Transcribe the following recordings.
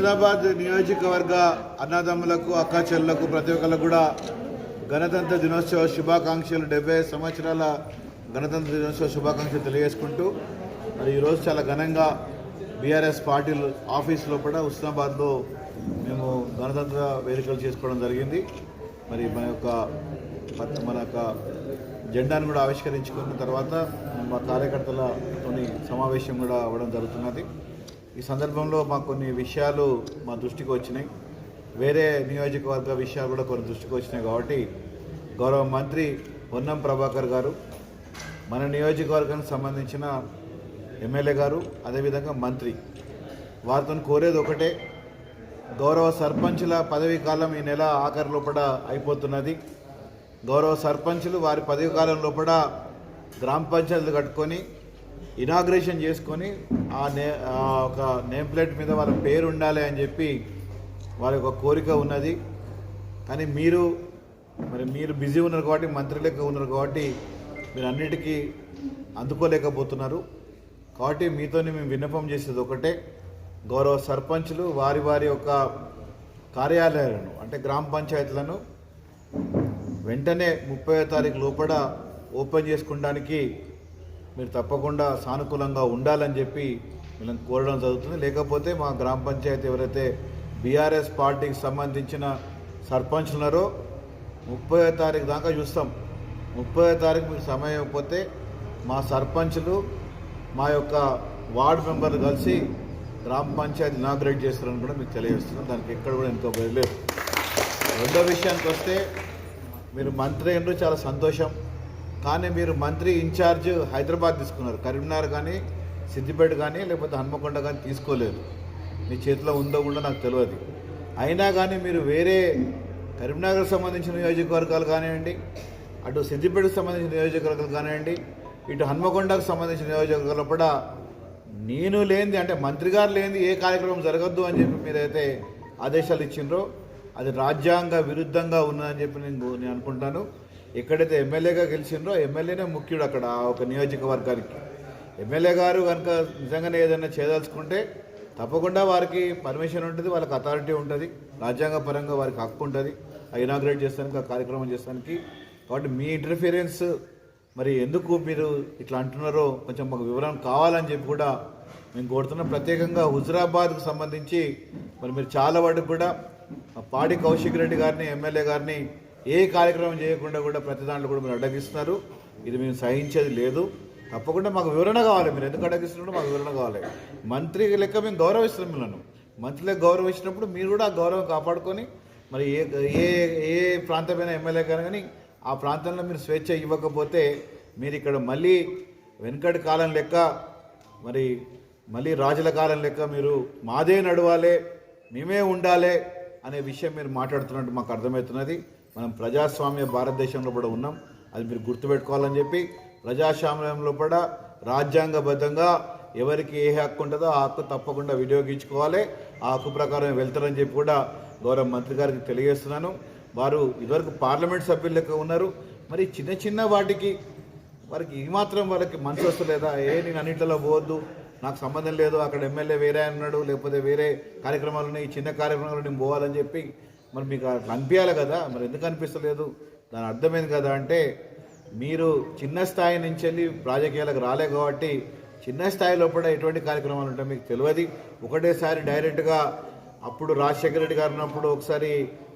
హుస్నాబాద్ నియోజకవర్గ అన్నదమ్ములకు అక్క చెల్లకు ప్రతి ఒక్కళ్ళకు కూడా గణతంత్ర దినోత్సవ శుభాకాంక్షలు. డెబ్బై సంవత్సరాల గణతంత్ర దినోత్సవ శుభాకాంక్షలు తెలియజేసుకుంటూ మరి ఈరోజు చాలా ఘనంగా బీఆర్ఎస్ పార్టీ ఆఫీస్ లోపల హుస్నాబాద్లో మేము గణతంత్ర వేదికలు చేసుకోవడం జరిగింది. మరి మన యొక్క మన యొక్క జెండాను కూడా ఆవిష్కరించుకున్న తర్వాత మా కార్యకర్తలతోని సమావేశం కూడా అవ్వడం జరుగుతున్నది. ఈ సందర్భంలో మాకు కొన్ని విషయాలు మా దృష్టికి వచ్చినాయి. వేరే నియోజకవర్గ విషయాలు కూడా కొన్ని దృష్టికి వచ్చినాయి కాబట్టి గౌరవ మంత్రి పొన్నం ప్రభాకర్ గారు మన నియోజకవర్గానికి సంబంధించిన ఎమ్మెల్యే గారు అదేవిధంగా మంత్రి వారితో కోరేది ఒకటే గౌరవ సర్పంచుల పదవీ కాలం ఈ నెల ఆఖరి లోపల అయిపోతున్నది. గౌరవ సర్పంచులు వారి పదవి కాలం లోపల గ్రామ పంచాయతీలు కట్టుకొని ఇనాగ్రేషన్ చేసుకొని ఆ నే ఆ ఒక నేమ్ ప్లేట్ మీద వాళ్ళ పేరు ఉండాలి అని చెప్పి వారి యొక్క కోరిక ఉన్నది. కానీ మీరు మరి మీరు బిజీ ఉన్నారు కాబట్టి మంత్రి లెక్క ఉన్నారు కాబట్టి మీరు అన్నిటికీ అందుకోలేకపోతున్నారు. కాబట్టి మీతోనే మేము విన్నపం చేసేది ఒకటే. గౌరవ సర్పంచులు వారి వారి యొక్క కార్యాలయాలను అంటే గ్రామ పంచాయతీలను వెంటనే ముప్పై తారీఖు లోపల ఓపెన్ చేసుకోవడానికి మీరు తప్పకుండా సానుకూలంగా ఉండాలని చెప్పి వీళ్ళని కోరడం జరుగుతుంది. లేకపోతే మా గ్రామ పంచాయతీ ఎవరైతే బీఆర్ఎస్ పార్టీకి సంబంధించిన సర్పంచ్లు ఉన్నారో ముప్పై తారీఖు దాకా చూస్తాం. ముప్పై తారీఖు మీకు సమయం ఇవ్వకపోతే మా సర్పంచ్లు మా యొక్క వార్డు మెంబర్లు కలిసి గ్రామ పంచాయతీ ఇనాగ్రేట్ చేస్తారని కూడా మీకు తెలియజేస్తున్నాం. దానికి ఎక్కడ కూడా ఎంతో లేదు. రెండో విషయానికి వస్తే మీరు మంత్రి అయినరు చాలా సంతోషం. కానీ మీరు మంత్రి ఇన్ఛార్జ్ హైదరాబాద్ తీసుకున్నారు. కరీంనగర్ కానీ సిద్దిపేట కానీ లేకపోతే హన్మకొండ కానీ తీసుకోలేదు. మీ చేతిలో ఉందో కూడా నాకు తెలియదు అయినా కానీ మీరు వేరే కరీంనగర్ సంబంధించిన నియోజకవర్గాలు కానివ్వండి అటు సిద్దిపేటకు సంబంధించిన నియోజకవర్గాలు కానివ్వండి ఇటు హన్మకొండకు సంబంధించిన నియోజకవర్గాలు కూడా నేను లేనిది అంటే మంత్రి గారు లేనిది ఏ కార్యక్రమం జరగద్దు అని చెప్పి మీరైతే ఆదేశాలు ఇచ్చిండ్రో అది రాజ్యాంగ విరుద్ధంగా ఉన్నదని చెప్పి నేను నేను అనుకుంటాను. ఎక్కడైతే ఎమ్మెల్యేగా గెలిచిండ్రో ఎమ్మెల్యేనే ముఖ్యుడు అక్కడ ఒక నియోజకవర్గానికి. ఎమ్మెల్యే గారు కనుక నిజంగానే ఏదైనా చేయదలుచుకుంటే తప్పకుండా వారికి పర్మిషన్ ఉంటుంది వాళ్ళకి అథారిటీ ఉంటుంది రాజ్యాంగపరంగా వారికి హక్కు ఉంటుంది. ఆ ఇనాగ్రేట్ చేస్తానికి ఆ కార్యక్రమం చేస్తానికి. కాబట్టి మీ ఇంటర్ఫీరెన్స్ మరి ఎందుకు మీరు ఇట్లా అంటున్నారో కొంచెం మాకు వివరం కావాలని చెప్పి కూడా మేము కోరుతున్నాం. ప్రత్యేకంగా హుజరాబాద్కు సంబంధించి మరి మీరు చాలా వాటికి కూడా పాడి కౌశిక్ రెడ్డి గారిని ఎమ్మెల్యే గారిని ఏ కార్యక్రమం చేయకుండా కూడా ప్రతి దాంట్లో కూడా మీరు అడ్డగిస్తున్నారు. ఇది మేము సహించేది లేదు. తప్పకుండా మాకు వివరణ కావాలి మీరు ఎందుకు అడ్డగిస్తున్నప్పుడు మాకు వివరణ కావాలి. మంత్రి లెక్క మేము గౌరవిస్తున్నాం మిమ్మల్ని. మంత్రులకు గౌరవించినప్పుడు మీరు కూడా ఆ గౌరవం కాపాడుకొని మరి ఏ ఏ ఏ ప్రాంతమైన ఎమ్మెల్యే కానీ కానీ ఆ ప్రాంతంలో మీరు స్వేచ్ఛ ఇవ్వకపోతే మీరు ఇక్కడ మళ్ళీ వెనుకటి కాలం లెక్క మరి మళ్ళీ రాజుల కాలం లెక్క మీరు మాదే నడవాలి మేమే ఉండాలి అనే విషయం మీరు మాట్లాడుతున్నట్టు మాకు అర్థమవుతున్నది. మనం ప్రజాస్వామ్య భారతదేశంలో కూడా ఉన్నాం. అది మీరు గుర్తుపెట్టుకోవాలని చెప్పి ప్రజాస్వామ్యంలో కూడా రాజ్యాంగబద్ధంగా ఎవరికి ఏ హక్కు ఉంటుందో ఆ హక్కు తప్పకుండా వినియోగించుకోవాలి. ఆ హక్కు ప్రకారం వెళ్తారని చెప్పి కూడా గౌరవ మంత్రి గారికి తెలియజేస్తున్నాను. వారు ఇదివరకు పార్లమెంట్ సభ్యులకు ఉన్నారు. మరి చిన్న చిన్న వాటికి వారికి ఈ మాత్రం వాళ్ళకి మనసు వస్తలేదా? ఏ నేను అన్నింటిలో పోవద్దు. నాకు సంబంధం లేదు. అక్కడ ఎమ్మెల్యే వేరే ఉన్నాడు లేకపోతే వేరే కార్యక్రమాలు ఉన్నాయి. చిన్న కార్యక్రమాలు నేను పోవాలని చెప్పి మరి మీకు అట్లా అనిపించాలి కదా? మరి ఎందుకు అనిపిస్తలేదు దాని అర్థమైంది కదా అంటే మీరు చిన్న స్థాయి నుంచి వెళ్ళి రాజకీయాలకు రాలే కాబట్టి చిన్న స్థాయిలో కూడా ఎటువంటి కార్యక్రమాలు ఉంటాయి మీకు తెలియదు. ఒకటేసారి డైరెక్ట్గా అప్పుడు రాజశేఖర రెడ్డి గారు ఉన్నప్పుడు ఒకసారి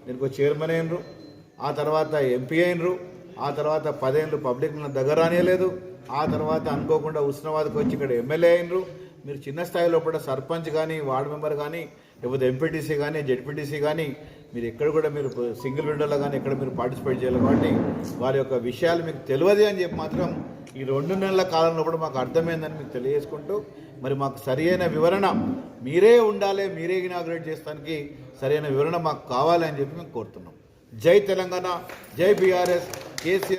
నేను చైర్మన్ అయినరు ఆ తర్వాత ఎంపీ అయినరు ఆ తర్వాత పదేళ్ళు పబ్లిక్ దగ్గర రానియలేదు ఆ తర్వాత అనుకోకుండా ఉస్నాబాద్కి వచ్చి ఇక్కడ ఎమ్మెల్యే అయినరు. మీరు చిన్న స్థాయిలో కూడా సర్పంచ్ కానీ వార్డు మెంబర్ కానీ లేకపోతే ఎంపీటీసీ కానీ జెడ్పీటీసీ కానీ మీరు ఎక్కడ కూడా మీరు సింగిల్ విండోలో కానీ ఎక్కడ మీరు పార్టిసిపేట్ చేయాలి కాబట్టి వారి యొక్క విషయాలు మీకు తెలియదు అని చెప్పి మాత్రం ఈ రెండు నెలల కాలంలో కూడా మాకు అర్థమైందని మీకు తెలియజేసుకుంటూ మరి మాకు సరియైన వివరణ మీరే ఉండాలి మీరే ఇనాగ్రేట్ చేస్తానికి సరైన వివరణ మాకు కావాలి అని చెప్పి మేము కోరుతున్నాం. జై తెలంగాణ జై బీఆర్ఎస్ కేసీఆర్